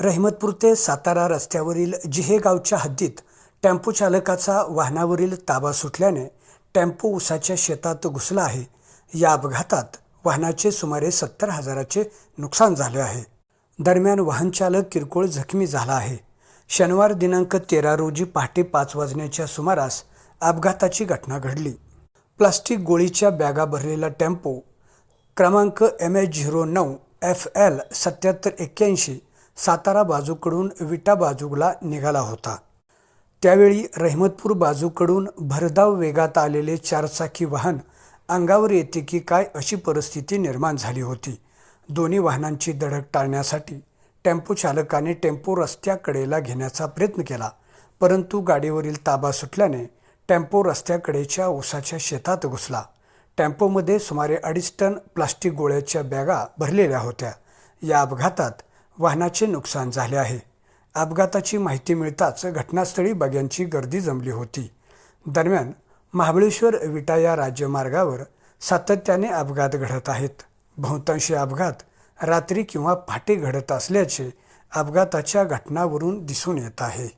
रहमतपूर ते सातारा रस्त्यावरील जिहे गावच्या हद्दीत टेम्पो चालकाचा वाहनावरील ताबा सुटल्याने टेम्पो उसाच्या शेतात घुसला आहे. या अपघातात वाहनाचे सुमारे सत्तर हजाराचे नुकसान झाले आहे. दरम्यान वाहनचालक किरकोळ जखमी झाला आहे. शनिवार दिनांक तेरा रोजी पहाटे पाच वाजण्याच्या सुमारास अपघाताची घटना घडली. प्लास्टिक गोळीच्या बॅगा भरलेला टेम्पो क्रमांक एम एच झिरो नऊ एफ एल सत्याहत्तर एक्क्याऐंशी सातारा बाजूकडून विटा बाजूला निघाला होता. त्यावेळी रहिमतपूर बाजूकडून भरधाव वेगात आलेले चारचाकी वाहन अंगावर येते की काय अशी परिस्थिती निर्माण झाली होती. दोन्ही वाहनांची धडक टाळण्यासाठी टेम्पो चालकाने टेम्पो रस्त्याकडेला घेण्याचा प्रयत्न केला परंतु गाडीवरील ताबा सुटल्याने टेम्पो रस्त्याकडेच्या ऊसाच्या शेतात घुसला. टेम्पोमध्ये सुमारे अडीच टन प्लास्टिक गोळ्याच्या बॅगा भरलेल्या होत्या. या अपघातात वाहनाचे नुकसान झाले आहे. अपघाताची माहिती मिळताच घटनास्थळी बग्यांची गर्दी जमली होती. दरम्यान महाबळेश्वर विटा या राज्यमार्गावर सातत्याने अपघात घडत आहेत. बहुतांशी अपघात रात्री किंवा पहाटे घडत असल्याचे अपघाताच्या घटनावरून दिसून येत आहे.